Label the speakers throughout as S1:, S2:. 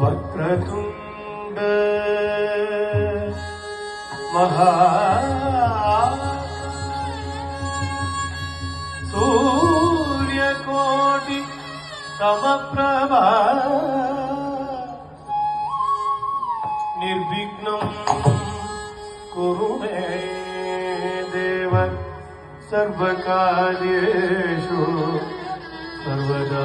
S1: वक्रतुण्ड महा सूर्यकोटि समप्रभा निर्विघ्नम् कुरु मे देव सर्वकार्येषु सर्वदा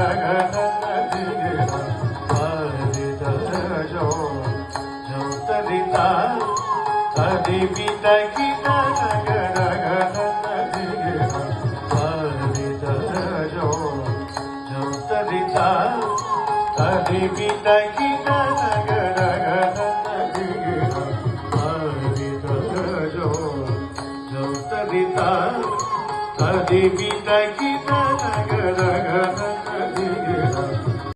S1: Devi Taki Nagaraga